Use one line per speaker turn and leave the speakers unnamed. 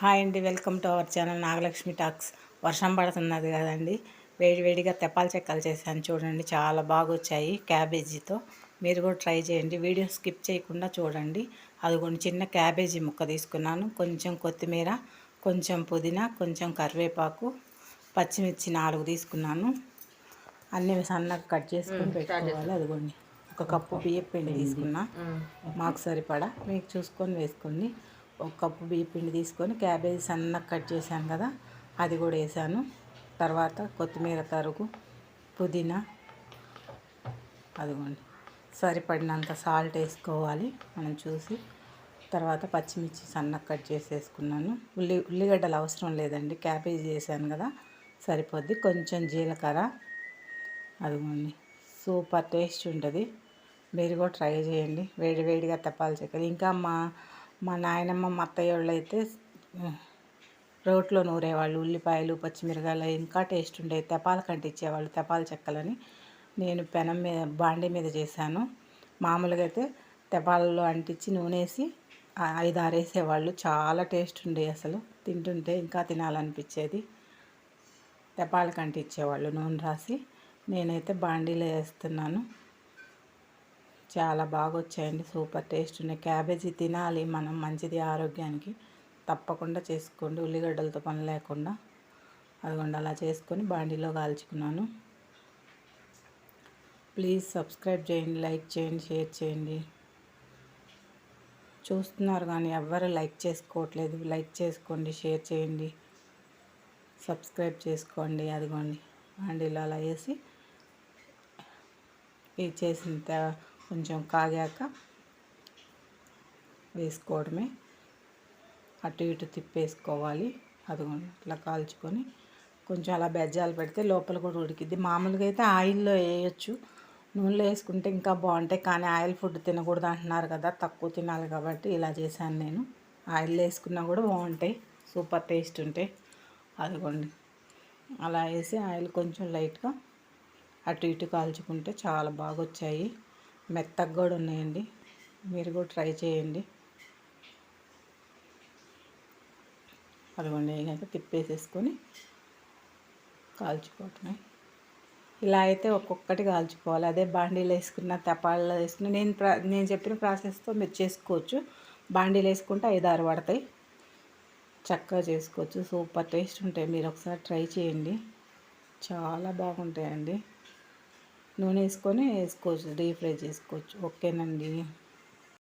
Hi అండి welcome to our channel Nagalakshmi talks. వర్షం పడుతున్నది కదండి. వేడి వేడిగా తెప్పాల చెక్కలు చేశాను చూడండి చాలా బాగా వచ్చాయి క్యాబేజీతో. మీరు కూడా ట్రై చేయండి వీడియో స్కిప్ చేయకుండా చూడండి. అదిగోండి చిన్న క్యాబేజీ ముక్క తీసుకున్నాను. కొంచెం కొత్తిమీర కొంచెం పుదీనా కొంచెం కరివేపాకు పచ్చిమిర్చి నాలుగు తీసుకున్నాను. అన్నీ సన్నగా కట్ చేసుకొని పెట్టుకోవాలి. అదిగోండి ఒక కప్పు బియ్యం పిండి తీసుకున్నా. మాకు సరిపడా. మీకు చూసుకొని వేసుకోండి. ఒక కప్పు బియ్య పిండి తీసుకొని క్యాబేజీ సన్నగా కట్ చేశాను కదా అది కూడా వేసాను. తర్వాత కొత్తిమీర తరుగు పుదీనా అదిగోండి. సరిపడినంత సాల్ట్ వేసుకోవాలి మనం చూసి. తర్వాత పచ్చిమిర్చి సన్నగా కట్ చేసేసుకున్నాను. ఉల్లి ఉల్లిగడ్డలు అవసరం లేదండి క్యాబేజీ చేశాను కదా సరిపోద్ది. కొంచెం జీలకర్ర అదిగోండి. సూపర్ టేస్ట్ ఉంటుంది. మీరు కూడా ట్రై చేయండి. వేడి వేడిగా తప్పాలి చెక్కలు ఇంకా మా మా నాయనమ్మ మా అత్తయ్య వాళ్ళు అయితే రోట్లో నూరేవాళ్ళు ఉల్లిపాయలు పచ్చిమిరకాయలు ఇంకా టేస్ట్ ఉండేవి. తెపాల కంటిచ్చేవాళ్ళు తెపాల చెక్కలని నేను పెనం మీద బాండీ మీద చేశాను. మామూలుగా అయితే తెపాలలో అంటించి నూనెసి ఐదు ఆరేసేవాళ్ళు చాలా టేస్ట్ ఉండేవి అసలు. తింటుంటే ఇంకా తినాలనిపించేది. తెపాల అంటించేవాళ్ళు నూనె రాసి. నేనైతే బాండీలో వేస్తున్నాను. చాలా బాగా వచ్చాయండి సూపర్ టేస్ట్ ఉన్నాయి. క్యాబేజీ తినాలి మనం మంచిది ఆరోగ్యానికి. తప్పకుండా చేసుకోండి. ఉల్లిగడ్డలతో పని లేకుండా. అదిగోండి అలా చేసుకొని బాండీలో కాల్చుకున్నాను. ప్లీజ్ సబ్స్క్రైబ్ చేయండి లైక్ చేయండి షేర్ చేయండి. చూస్తున్నారు కానీ ఎవ్వరు లైక్ చేసుకోవట్లేదు. లైక్ చేసుకోండి షేర్ చేయండి. సబ్స్క్రైబ్ చేసుకోండి. అదిగోండి బాండీలో అలా వేసి ఇది చేసిన కొంచెం కాగాక వేసుకోవడమే. అటు ఇటు తిప్పేసుకోవాలి. అది అట్లా కాల్చుకొని కొంచెం అలా బెజ్జాలు పెడితే లోపల కూడా ఉడికిద్ది. మామూలుగా అయితే ఆయిల్లో వేయచ్చు. నూనెలో వేసుకుంటే ఇంకా బాగుంటాయి. కానీ ఆయిల్ ఫుడ్ తినకూడదు అంటున్నారు కదా. తక్కువ తినాలి కాబట్టి ఇలా చేశాను నేను. ఆయిల్ వేసుకున్నా కూడా బాగుంటాయి. సూపర్ టేస్ట్ ఉంటాయి. అదిగోండి అలా వేసి ఆయిల్ కొంచెం లైట్గా అటు ఇటు కాల్చుకుంటే చాలా బాగా వచ్చాయి మెత్తగా కూడా ఉన్నాయండి. మీరు కూడా ట్రై చేయండి. అదిగోండి కనుక తిప్పేసేసుకొని కాల్చుకోవటమే. ఇలా అయితే ఒక్కొక్కటి కాల్చుకోవాలి. అదే బాండీలు వేసుకున్న తపాల్లో వేసుకున్న నేను ప్రా నేను చెప్పిన ప్రాసెస్తో మీరు చేసుకోవచ్చు. బాండీలు వేసుకుంటే ఐదు ఆరు పడతాయి. చక్కగా చేసుకోవచ్చు. సూపర్ టేస్ట్ ఉంటాయి. మీరు ఒకసారి ట్రై చేయండి. చాలా బాగుంటాయండి. నూనె వేసుకొని వేసుకోవచ్చు డీప్ ఫ్రై చేసుకోవచ్చు. ఓకేనండి.